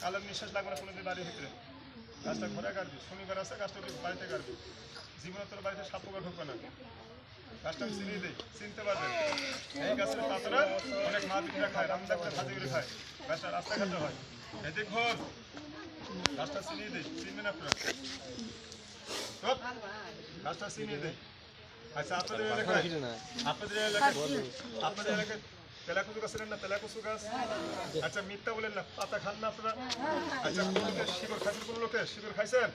কালের নিঃশ্বাস লাগবে না কোনোদিন বাড়ির ভিতরে গাছটা ঘরে গাড়বি শনিবার আছে গাছটা বাড়িতে গাড়বি জীবনে তোর বাড়িতে সাপ পোকা ঢুকবে না গাছটা চিনিয়ে দিই চিনতে পারবেন। এই গাছের পাতারা অনেক মা দিদিরা খায়, রাম ডাক্তার করে খায়। গাছটা রাস্তাঘাটে হয়। এতে ঘর গাছটা চিনিয়ে দিই চিনবেন আপনারা? গাছটা চিনিয়ে দেয় আচ্ছা আপনাদের এলাকায় আপনাদের এলাকায় আপনাদের এলাকায় তেলাকুচু গাছ না তেলাকুচু গাছ আচ্ছা মিথ্যা বলেন না পাতা খান না আপনারা? আচ্ছা শিকড় খাইছেন কোন লোকে? শিকড় খাইছেন?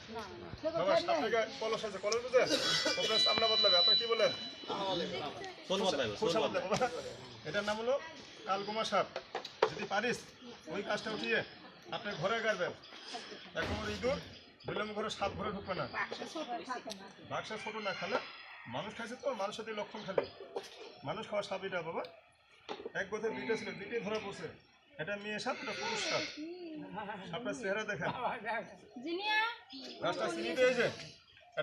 বাবা সামনে কলস আছে? কলস বুঝে ওপরে সামনা বদলাবে। আপনারা কি বলেন? এটার নাম হলো কালগুমা সাপ। যদি পারিস ওই কাজটা উঠিয়ে আপনি ঘরে গাড়বেন। এখন ইঁদুর বিলম্ব ঘরে সাপ ঘরে ঢুকবে না। বাক্সা ছোট না খালে মানুষ খাইছে তো মানুষের লক্ষণ খালি। মানুষ খাওয়া সাপ এটা বাবা। এক কথায় দুইটা ছিল দুইটাই ধরা পড়ছে। এটা মেয়ে সাপ এটা পুরুষ সাপ। সাপটার চেহারা দেখেন।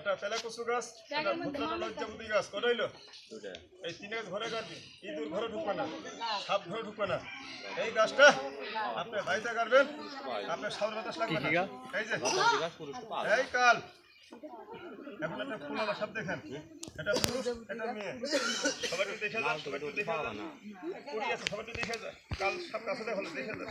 গাছটা কচু গাছ এটা ভুতরাটা লজ্জাবতী গাছ। কটাইলো এই তিন গাছ ঘরে কাটবি। ইঁদুর ঘরে ঢুকবে না। সাপ ঘরে ঢুকবে না। এই গাছটা আপনি বাড়িতে কাটবেন। আপনার সাউর বাতাস লাগবে না। এই যে। এই কাল। এখন একটা ফুল আলা সাপ দেখেন। এটা পুরুষ এটা মেয়ে। সবাই একটু দেখে যান সবাই একটু দেখে আছে সবাই একটু দেখে যান। কাল সাপ কাছে দেখো দেখে যান।